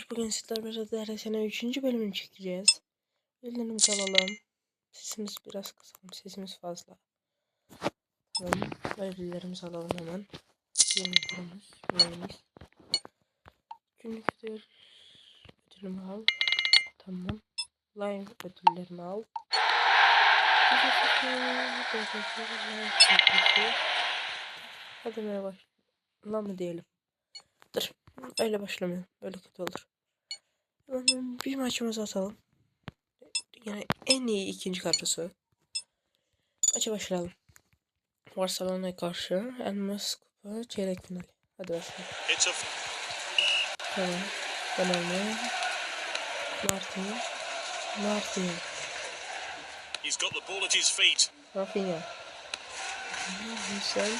arkadaşlar bugün sizler beraber sene 3. bölümünü çekeceğiz. Ellerimizi alalım. Sesimiz biraz kısalım. Sesimiz fazla. Tamam. Ödüllerimizi alalım hemen. Yemeklerimiz. Yemeğimiz. Günlük ödül. Ödülümü al. Tamam. Live ödüllerimi al. Hadi merhaba. Lan mı diyelim. Dur. Öyle başlamayalım. Öyle kötü olur. Bir maçımızı atalım. Yani en iyi ikinci kadrosu. Maça başlayalım. Barcelona'ya karşı Elmas Kupa çeyrek finali. Hadi başlayalım. Tamam. Donnarumma. Martin. Martin. he's got the ball at his feet. Rafinha. Güzel.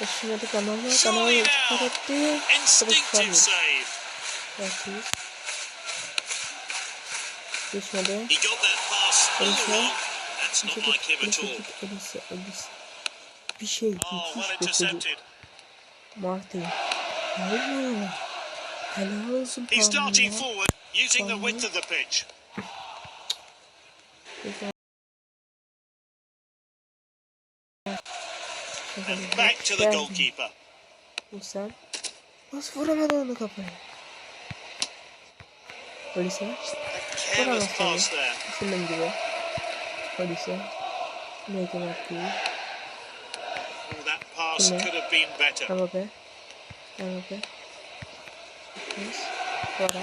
Başına da Donnarumma. Surely Donnarumma now. çıkar etti. Tabii Instinctive save. Bakıyoruz. Geçmedi. He got that pass all Elisa. wrong. That's not Elisa like him git, at Elisa all. git, Elisa, Elisa. Bir şey Oh, müthiş intercepted. Martin. Helal. Helal olsun He's darting forward, using the width of the pitch. And back to the goalkeeper. Sen. Nasıl vuramadı onu kafaya? Polise. Careless Bravo, pass there. Düşündüğüm gibi. Polise. Neydi Martin? Oh, that pass Kime? could have been better. Mbappe. Mbappe. Yes. Vara.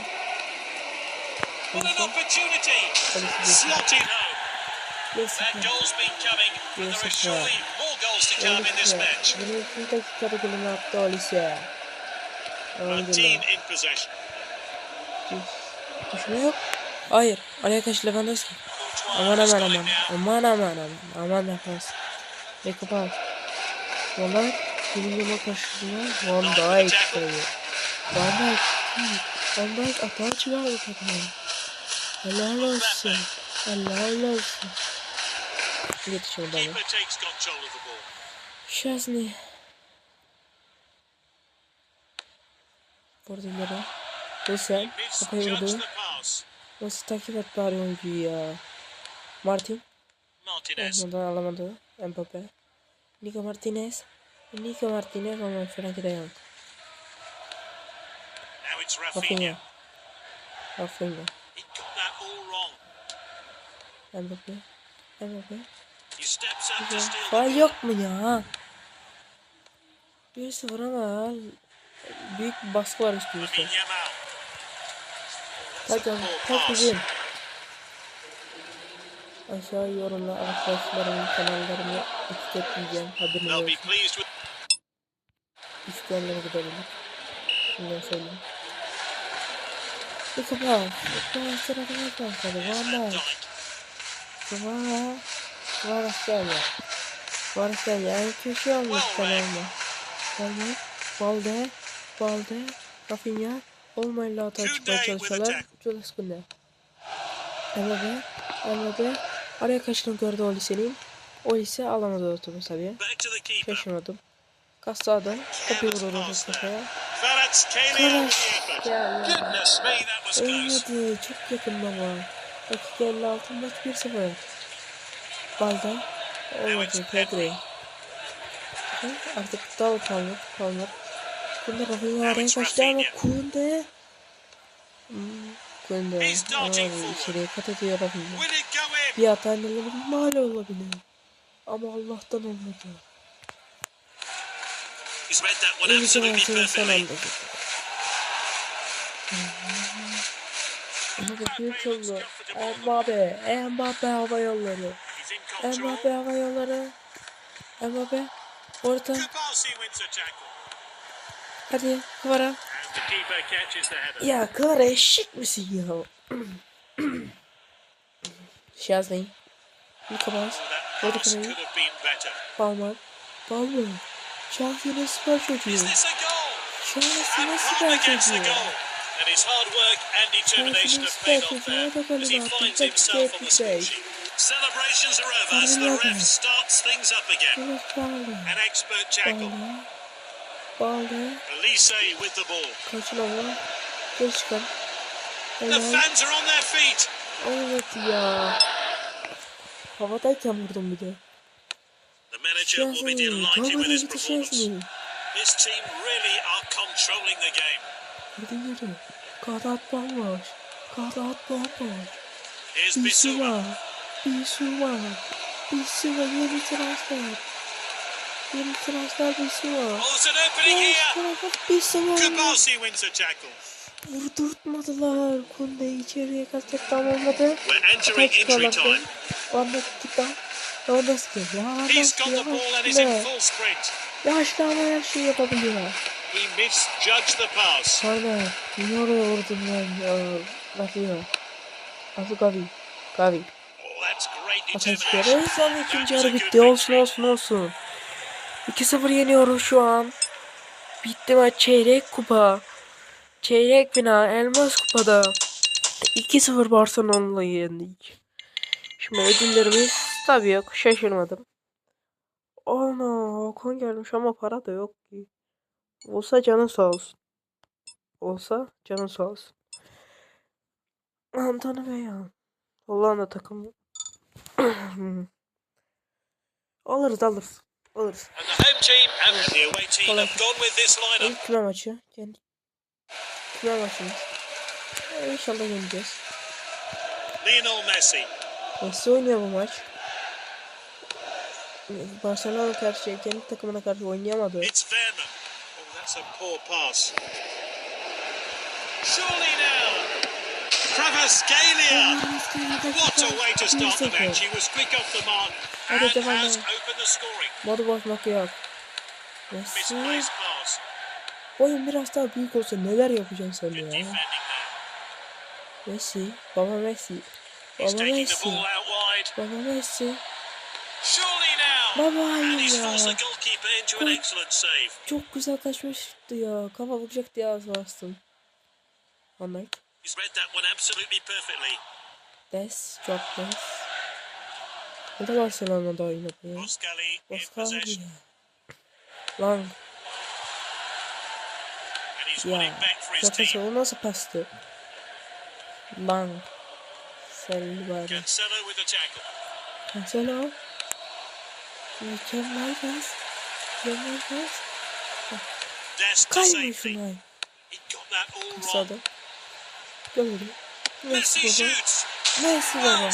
What an Polise. opportunity! Polise geçti. Slotted home. Yes. That goal's been coming, and there are Yes, surely more goals to come in this match. 22 dakikada golünü attı Olise. Martin in possession. Düşme yok. Hayır. Araya kaç Lewandowski. Aman aman aman. Aman aman aman. Aman defans. Ve kapat. Valla birinci karşısına Van Dijk sayıyor. Van Dijk. Van Dijk atağa çıkardı takımı. Helal olsun. Helal olsun. Of the ball. Şahsını. Vurdu ileri. Hüseyin kafayı vurdu. Nasıl takip et bari oyuncuyu ya. Martin. Martinez. Olmadan alamadı. Mbappe. Nico Martinez. Nico Martinez ama Frankie de Jong. Rafinha. Rafinha. Mbappe. Mbappe. Ball. yok mu ya? 1-0 ama büyük bir baskı var üstümüzde. Kalk pass. bizim. Aşağı yorumla arkadaşlarımın kanallarını etiketleyeceğim. Haberiniz olsun. İsteyenlere gidebilir. Şimdiden söyleyeyim. Bir kapat. Bir sırada kalkadı. Van Valla. Dijk. Valla. Valla aşağıya. Valla aşağıya. En köşe olmuş kanalma. Valla. Balde. Balde. Rafinha. Olmayla hata çıkmaya çalışıyorlar. tackle. Jules Kunde. Emre. Emre. Araya kaçtığını gördü o lisenin. O lise alamadı o topu tabii. Back to the keeper. Şaşırmadım. Kastadı. Kapıyı Careless vurdu kafaya. Was close. Ölmedi. Çok yakın ama. Dakika 56 maç 1-0. Balda. Olmadı. Pedri. Artık dal kalmak. Kalmak. Kunde Rafinha araya kaçtı ama Kunde. Hmm, Kunde. Abi içeriye kat ediyor Rafinha. Bir hata olabilir. Mal olabilir. Ama Allah'tan olmadı. Bir absolutely şansını son anda büyük oldu. Mbappe, Mbappe hava yolları. Mbappe hava yolları. Mbappe orta. Kubasi wins a tackle. Hadi header. Ya Kvara eşek misin ya? Could kafayı. have been better. Palmer. Palmer. Şahsine süper çocuğu. Goal? Şahsine And süper çocuğu. And his hard work and determination have paid off there as he finds himself on the score sheet. Celebrations are over, so the ref starts things up again. An expert tackle. Balde. Ama. Geri çıkar. The Helal. fans are on their feet. Evet ya. Havadayken vurdum bir de. The manager will be Şanslı. delighted with his Kabul performance. şanslı. His team really are controlling the game. Hadi yürü. Kanat bomboş. Kanat bomboş. Here's Bisuma. Bissouma. Bisuma. Bisuma yeni transfer. Yeni transfer opening Yeni transfer tackle. Vurdurtmadılar. Kunde içeriye kaçacak tam olmadı. Lewandowski ball and is in yaşlı. full sprint. Yaşlı ama her şeyi yapabiliyor. Aynen. Niye oraya vurdum ben? Ya, Rafinha. Nasıl Gavi? Gavi. Determination. yeri. Sonra ikinci yarı bitti. Olsun olsun olsun. 2-0 yeniyoruz şu an. Bitti maç. Çeyrek kupa. Çeyrek final. Elmas kupada. 2-0 Barcelona'yı yendik. Şimdi ödüllerimiz tabii yok. Şaşırmadım. Ana Hakan gelmiş ama para da yok ki. Olsa canın sağ olsun. Olsa canın sağ olsun. Antony Beyan. Hollanda takımı. alırız alırız. Alırız. And the home team and the away team have gone with this lineup. İlk küme maçı. Kendi küme maçımız. Ee, İnşallah yeneceğiz. Lionel Messi. Messi oynuyor bu maç. Barcelona karşı kendi takımına karşı oynayamadı. It's Vernon. Oh, that's a poor pass. Surely now. Kvaratskhelia. What a way to start the match. He was quick off the mark and has opened the scoring. Modu bozmak yok. Messi. Oyun biraz daha büyük olsa neler yapacaksın sen ya. Messi. Baba Messi. Baba Messi. Baba Messi. Baba ya. save. Çok güzel kaçmıştı ya. Kafa vuracak diye az bastım. Van Dijk. He's read that one absolutely perfectly. Des. Çok des. Bu da Barcelona'da oynadı ya. Boskali in Oscar possession. ya. Lan And he's ya. winning back for his Yoksa team. o nasıl pastı? Lan. Selli bari. Cancelo with the tackle. Cancelo. Mükemmel pas. Mükemmel pas. That's to Kaymış safety. şunay. He got that all wrong. Kısadı. Gömüldü. Messi baba. Messi baba.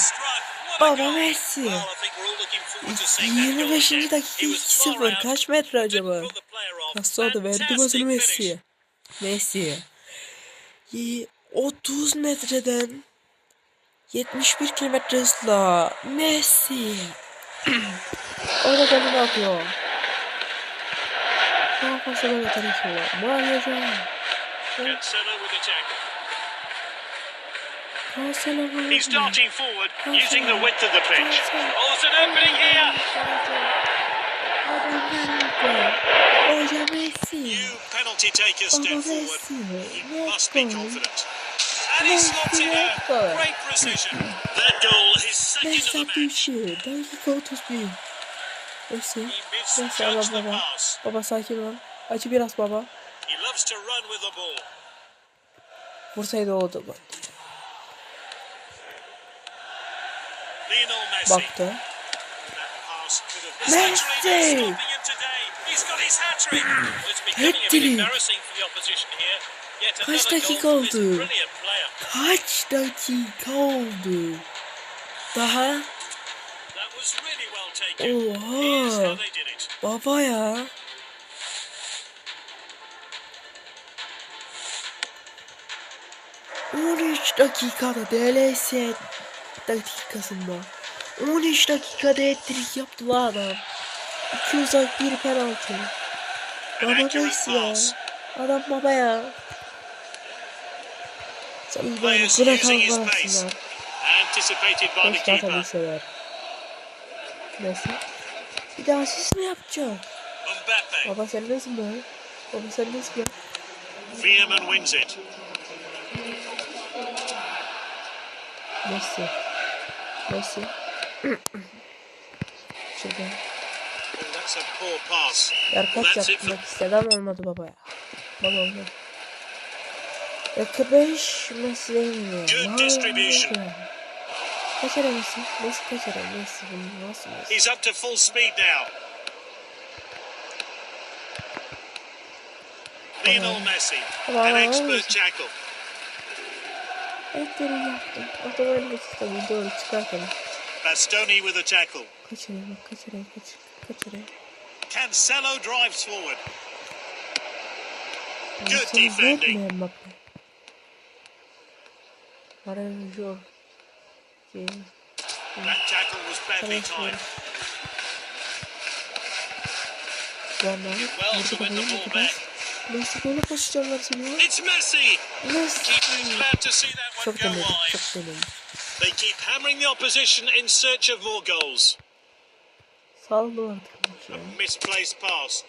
Baba. Messi. Well, I think we're all looking forward to seeing that goal 25. again. dakika He was far 2-0. out. Kaç metre acaba? off. Castro verdi finish. Messi'ye. Messi. Yi- 30 metreden 71 kilometre hızla Messi. Orada golünü atıyor. Daha fazla kim var? Mario Can. Cancelo with the. He's darting forward, using the width of the pitch. Oh, there's an opening here. Hoca Messi. You penalty taker Baba step forward. Messi. You must be confident. And he slots it Net out. Great precision. That goal is second Messi of the match. dışı. Dakika 31. Messi. He Messi misjudged ala the baba. pass. Baba sakin ol. Acı biraz baba. He loves to run with the ball. Vursaydı oldu opposition here. Yet Kaç dakika oldu? Kaç dakika oldu? Daha? Oha. Baba ya. On üç dakikada DLS dakikasında 13 dakikada ettirik yaptı bu adam. İki uzak bir penaltı. An Baba accurate Messi ya. Adam baba ya. Sen beni bırak using his Allah pace. arasınlar. Anticipated by the Beş keeper. atabilseler. Messi. Bir daha asist mi? Mbappe. Baba nesin be? Baba nesin be? Veerman wins it. Messi. Messi. Şurada. Yarkaç yapmak istedi ama olmadı baba ya. Baba olmadı. Dakika 5 Messi demiyor. Good distribution. Kaçar Messi. Messi kaçar Messi bunu nasıl Messi? He's up to full speed now. Lionel Messi, an expert tackle. Etleri yaptım. Otomobil sistemi doğru çıkartalım. Bastoni with a tackle. Kaçırıyor bak kaçırıyor kaç, kaçırıyor. Cancelo drives forward. Good defending. vermeyen bak. Arayüzü. Şey. That tackle was badly timed. Well to win the ball back. Messi böyle pozisyonlar seni It's Messi. Messi. Keeper is glad to see that one go wide. Çok denedim. They keep hammering the opposition in search of more goals. Saldı artık bu şey. Misplaced pass.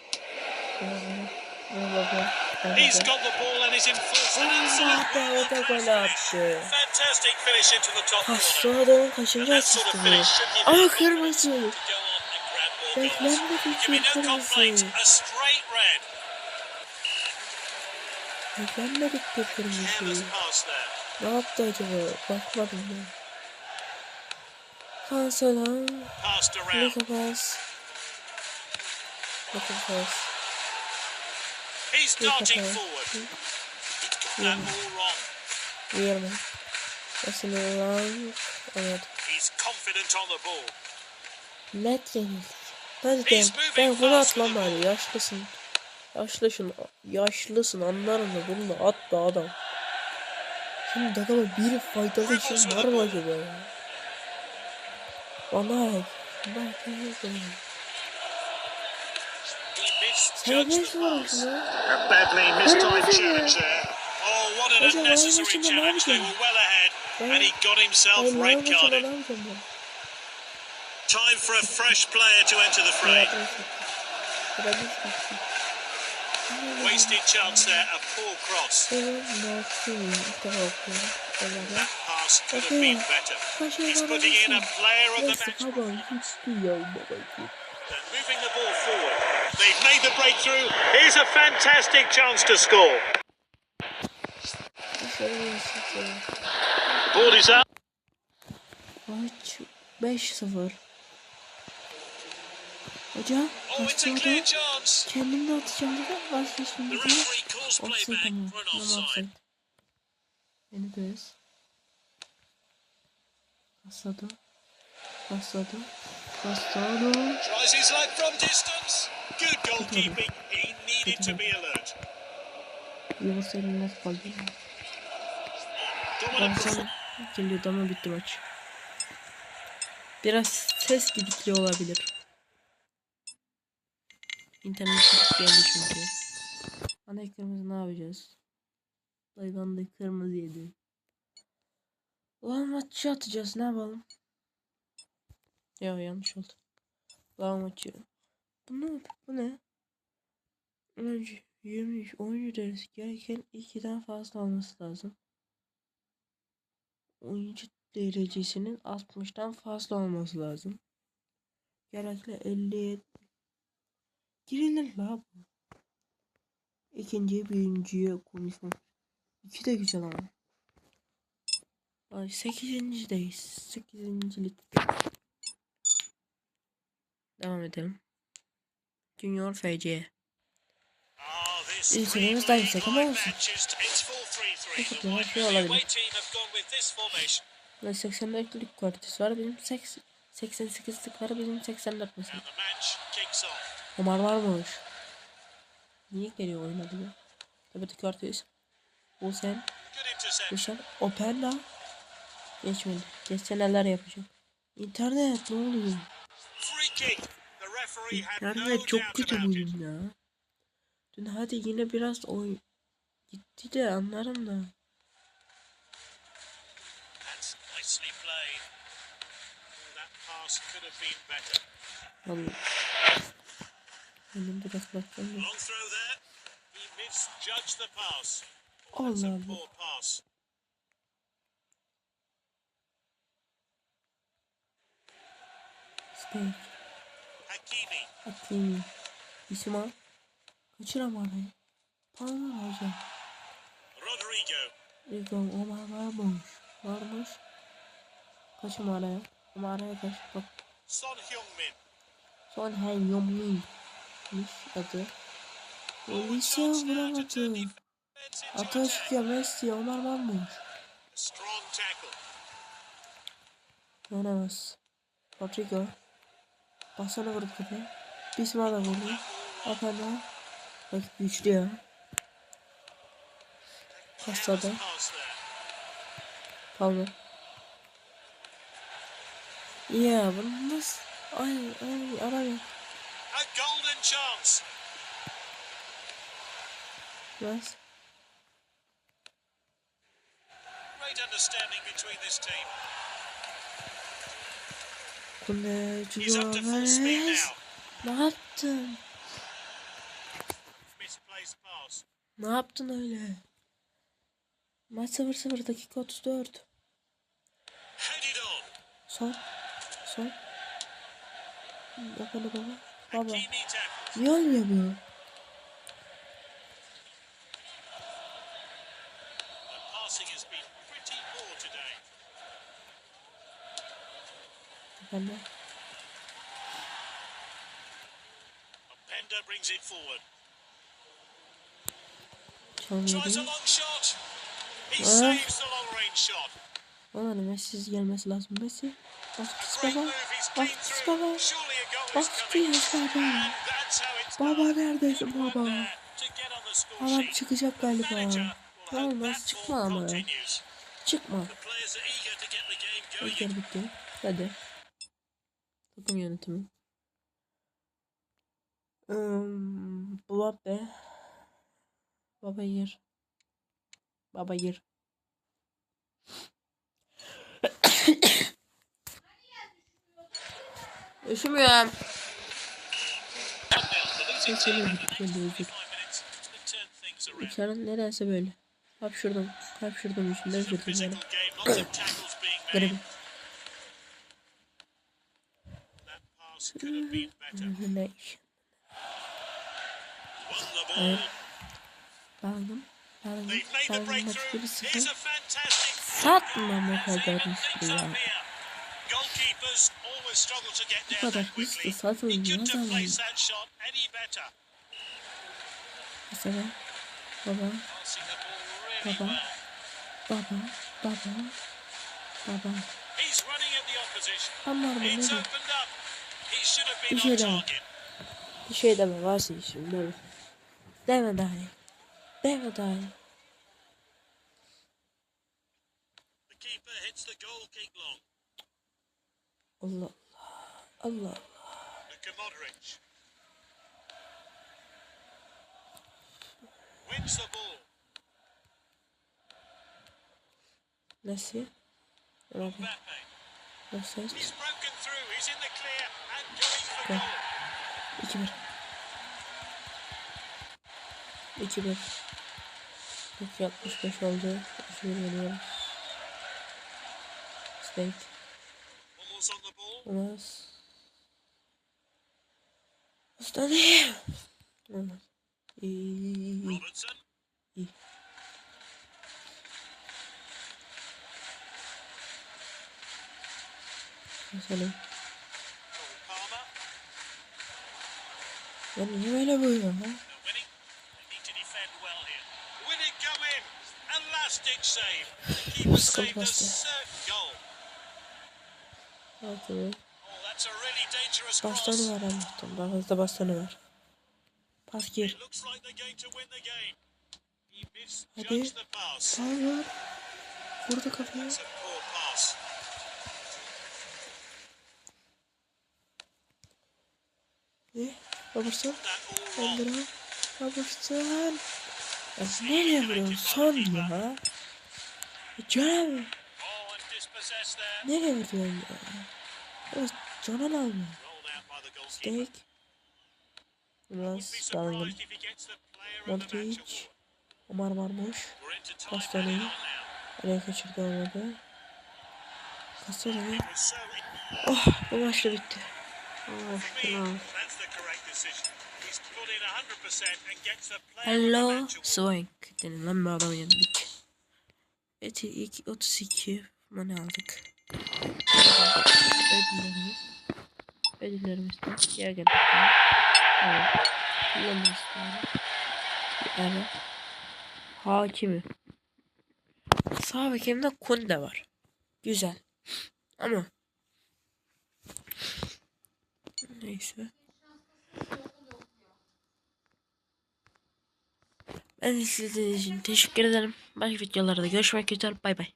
Merhaba. He's got the ball and is in full stance. Allah be o da gol attı. Fantastic finish into the top corner. Pasta adamın kaçıncı That sort of asisti finish bu? should give you Aa the kırmızı. confidence to go on and grab more goals. Beklenmedik Give me bir no complaints. kırmızı. A straight red. Beklenmedik bir kırmızı. Careless pass there. Ne yaptı acaba? Bakmadım ben. Kansalan. Passed around. Lika pas. Lika pas. He's darting forward. He's got that all wrong. Uyarma. Nasıl lan? Evet. He's confident on the ball. Net yenildik. Hadi de ben bunu atmam bari yaşlısın. Yaşlısın, yaşlısın anlarım da bunu da at da adam. Şimdi takıma bir faydalı işin var mı acaba ya? Vallahi belki yok ya. He misjudged Serbest the var pass. aslında. A badly mistimed Kırmızı. challenge there. Oh, what an Hocam, oyun unnecessary başında ne challenge. They yapacağım? were well ahead and he got himself Hayır ne red yapacağım ne carded. yapacağım ben? Time for a fresh player to enter the fray. Hayatını siktir. Hayatını siktir. Wasted chance there. A poor cross. Benim Mert'im ilk defa okuyorum. Eyvallah. That pass could have Okay. been better. Kaşığı He's bana putting in a versene. player of the Neyse match. tamam gitti ya babacığım. They're moving the ball forward. They've made the breakthrough. Here's a fantastic chance to score. Dışarı yansıtıyor. Ball is up. Maç 5-0. Hoca Oh, it's a clear başladı. chance. Kendim de atacağım dedi. Başlasın The dedi. referee calls Offside playback tamam. for an Tamam offside. offside. Beni bez. Pasladı. Pasladı. Pasladı. Tries his luck from distance. Good goalkeeping. He needed to be alert. Yavuz elinden kaldı. Baksana geliyordu ama bitti maç. Biraz ses gidikli olabilir. İnternet gidip geldi çünkü. Ana ekranımızı ne yapacağız? Hayvan da kırmızı yedi. Maçı atacağız ne yapalım? Ya yanlış oldu. Maçı. Bu ne? Bu ne? Önce 23 oyuncu dersi gereken 2'den fazla olması lazım oyuncu derecesinin 60'tan fazla olması lazım. Genellikle 50'ye girilir la bu. İkinciye birinciye konuşma. İki de güzel ama. Ay, sekizincideyiz. Sekizincilik. Devam edelim. Junior FC. Seviyemiz daha yüksek ama olsun. matches. It's 4-3-3. Çok güzel, White şey olabilir. Ve 84'lük kalitesi var. Benim 80 88'lik var. Benim 84 mesela. Omar varmış. Niye geliyor oynadı bu? Tabii ki Curtis. Olsen. Good interception. Geçmedi. Geçse neler yapacak. İnternet ne oluyor? İnternet çok kötü bugün ya. Dün hadi yine biraz oy gitti de anlarım da. Oh, that pass could have been better. Vallahi. Benim biraz bakmam lazım. Long throw there. He misjudged the pass. Oh, Allah that's a Allah. Steak. Hakimi. Atayım. İsim al. Kaçır ama arayı. Pardon hocam. Rodrigo. Gol Omar varmış. Varmış. Kaç numaraya? Numaraya kaç? Bak. Son Heung-min. Son Yomlin. adı. Olise vuramadı. Ateş ya Messi Omar varmış. Strong tackle. Oynamaz. Rodrigo. Baksana vurdu kafaya. Bismillah da vurdu. Efendim. Bak güçlü ya. There. Palmer. Ya bunu nasıl? Ay ay aramıyor. A golden chance. Nasıl? Great understanding between this team. Juventus. now. Ne yaptın? Ne yaptın öyle? Maç 0-0 dakika 34. Headed on. Son. Son. Baba. Baba. Tackles. Niye oynuyor Efendim. Openda brings it forward. Tries a long shot. He saves the long range shot. Bana ne Messi'siz gelmesi lazım. Messi. Bas Great baba. Bas baba. Bas baba. Baba neredesin baba? Adam çıkacak galiba. Tamam that çıkma ama. Çıkma. The players are Takım yönetimi. Um, Mbappe. Baba yer. Baba yer. Üşümüyorum. Seçelim. Böyle özür. Five minutes to turn things Bağladım. Maç breakthrough. 1-0. Here's a fantastic Satma bu kadar things ya. up here. Goalkeepers always struggle to get Bu kadar hızlı satılmıyor better. Mesela baba, Baba. baba, baba, baba. Onlar mı Bir şey target. Bir şey deme varsa işim deme. Deme iyi. Deme long. Allah Allah. Allah. Ball. Nasıl? Abi, Goal. 2-1. 2-1. 265 oldu. 2-1 yeniyoruz. Steak. Hummels on the ball. Olmaz. Hastane. Olmaz. İyi, iyi, iyi, iyi. Robertson. Mesela. Cole Palmer. Ya niye böyle bu ya? They're winning. They need to defend well here. Will it go in? A last ditch save. The keeper Sıkıntı bastı. Hadi. Bastonu var Allah'tan. Daha hızlı bastonu var. Pas gir. It looks like they're going to win the game. He Hadi. misjudged the pass. Power. Vurdu kafaya. It's a poor pass. Ne? Robertson. Kendine. Robertson. Ya nereye vuruyorsun son ya? Can abi. Nereye vuruyorsun ya? Rolled out by the goalkeeper. Steak. Biraz dalgın. Modric. Omar on now. Araya kaçırdı olmadı. So Oh bu maç da bitti. Oh, For Hello. Swing. Denilen bir adam yendik. Eti ilk 32 mani aldık. Ödüllerimiz. Ödüllerimiz de yer geldik. Evet. Kullanırız yani. Yani. Hakimi. Sağ hakemde Kunde var. Güzel. Ama Neyse. Ben izlediğiniz için teşekkür ederim. Başka videolarda görüşmek üzere. Bay bay.